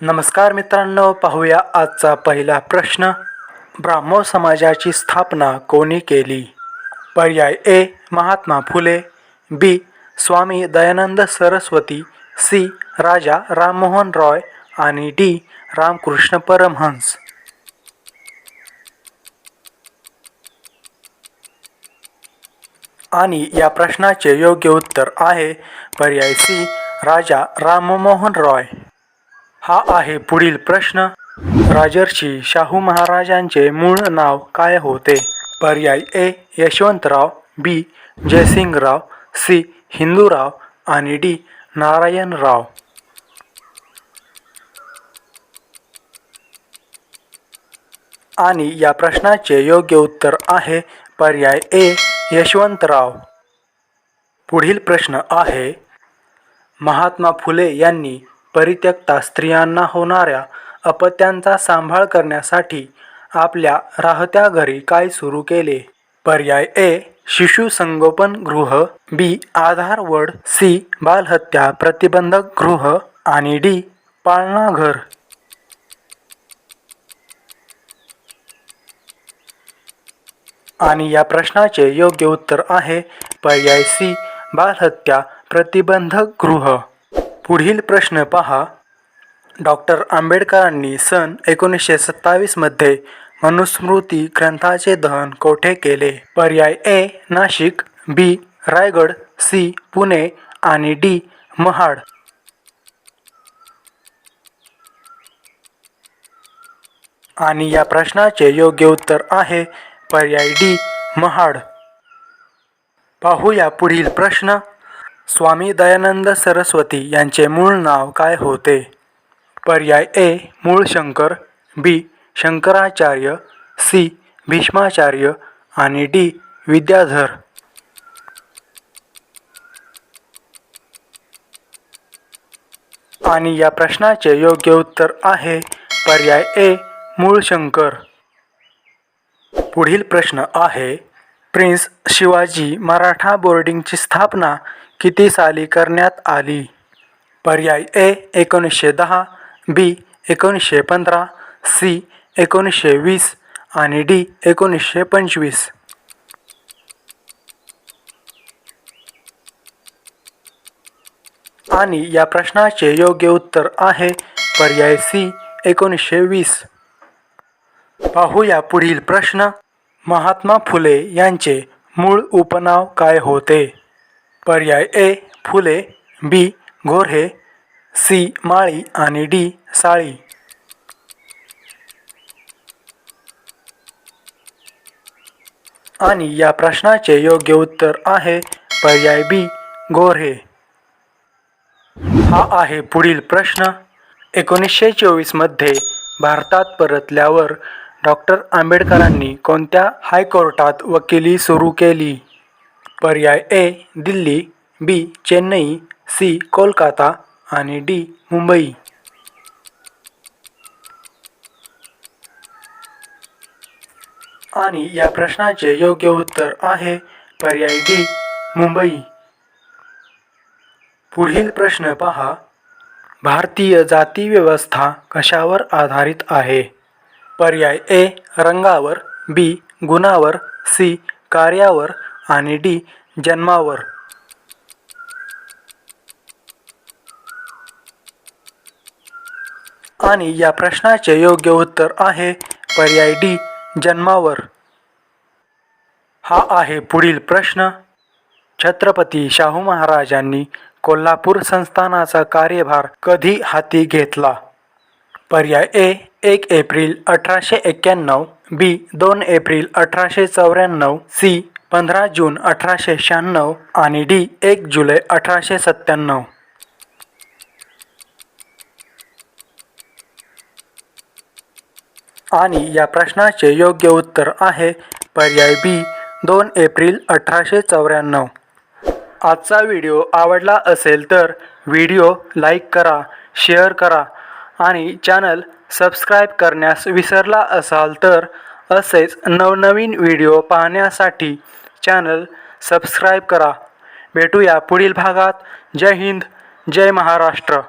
नमस्कार मित्रांनो पाहूया आजचा पहिला प्रश्न. ब्राह्मो समाजाची स्थापना कोणी केली? पर्याय A Mahatma Phule. B Swami Dayanand Saraswati. C Raja Rammohan Roy. आणि डी रामकृष्ण परमहंस. आणि या प्रश्नाचे योग्य उत्तर आहे पर्याय सी राजा राममोहन रॉय. हा आहे पुढील प्रश्न. राजर्षी शाहू महाराजांचे मूळ नाव काय होते? पर्याय A Yashwantrao B Jaisingrao C Hindurao आणि डी नारायणराव. आणि या प्रश्नाचे योग्य उत्तर आहे पर्याय ए यशवंतराव. पुढील प्रश्न आहे महात्मा फुले यांनी परित्यक्ता स्त्रियांना होणाऱ्या अपत्यांचा सांभाळ करण्यासाठी आपल्या राहत्या घरी काय सुरू केले? पर्याय ए शिशु संगोपन गृह बी आधारवड सी बालहत्या प्रतिबंधक गृह आणि डी पाळणाघर आणि या प्रश्नाचे योग्य उत्तर आहे पर्याय सी बालहत्या प्रतिबंधक गृह. पुढील प्रश्न पहा. डॉक्टर आंबेडकरांनी सन एकोणीसशे सत्तावीसमध्ये मनुस्मृती ग्रंथाचे दहन कोठे केले? पर्याय A Nashik B Raigad C Pune आणि डी महाड. आणि या प्रश्नाचे योग्य उत्तर आहे पर्याय डी महाड. पाहूया पुढील प्रश्न. स्वामी दयानंद सरस्वती यांचे मूळ नाव काय होते? पर्याय A Mulshankar B Shankaracharya C Bhishmacharya आणि डी विद्याधर. आणि या प्रश्नाचे योग्य उत्तर आहे पर्याय ए मूळशंकर. पुढील प्रश्न आहे प्रिन्स शिवाजी मराठा बोर्डिंगची स्थापना किती साली करण्यात आली? पर्याय ए एकोणीसशे दहा बी एकोणीसशे पंधरा सी एकोणीसशे वीस आणि डी एकोणीसशे पंचवीस. आणि या प्रश्नाचे योग्य उत्तर आहे पर्याय सी एकोणीसशे वीस. पाहूया पुढील प्रश्न. महात्मा फुले यांचे मूळ उपनाव काय होते? पर्याय ए फुले बी गोर्हे सी माळी आणि डी साळी. आणि या प्रश्नाचे योग्य उत्तर आहे पर्याय बी गोर्हे. हा आहे पुढील प्रश्न. एकोणीसशे चोवीसमध्ये भारतात परतल्यावर डॉक्टर आंबेडकरांनी कोणत्या हायकोर्टात वकिली सुरू केली? पर्याय A Delhi B Chennai C Kolkata आणि डी मुंबई. आणि या प्रश्नाचे योग्य उत्तर आहे पर्याय डी मुंबई. पुढील प्रश्न पहा. भारतीय जाती व्यवस्था कशावर आधारित आहे? पर्याय ए रंगावर बी गुणावर सी कार्यावर आणि डी जन्मावर. आणि या प्रश्नाचे योग्य उत्तर आहे पर्याय डी जन्मावर. हा आहे पुढील प्रश्न. छत्रपती शाहू महाराजांनी कोल्हापूर संस्थानाचा कार्यभार कधी हाती घेतला? पर्याय ए एक एप्रिल अठराशे एक्क्याण्णव बी दोन एप्रिल अठराशे चौऱ्याण्णव सी पंधरा जून अठराशे शहाण्णव आणि डी एक जुलै अठराशे सत्त्याण्णव. आणि या प्रश्नाचे योग्य उत्तर आहे पर्याय बी दोन एप्रिल अठराशे चौऱ्याण्णव. आजचा व्हिडिओ आवडला असेल तर व्हिडिओ लाईक करा शेअर करा आणि चॅनल सबस्क्राईब करण्यास विसरला असाल तर असेच नवनवीन व्हिडिओ पाहण्यासाठी चॅनल सबस्क्राईब करा. भेटूया पुढील भागात. जय हिंद जय महाराष्ट्र.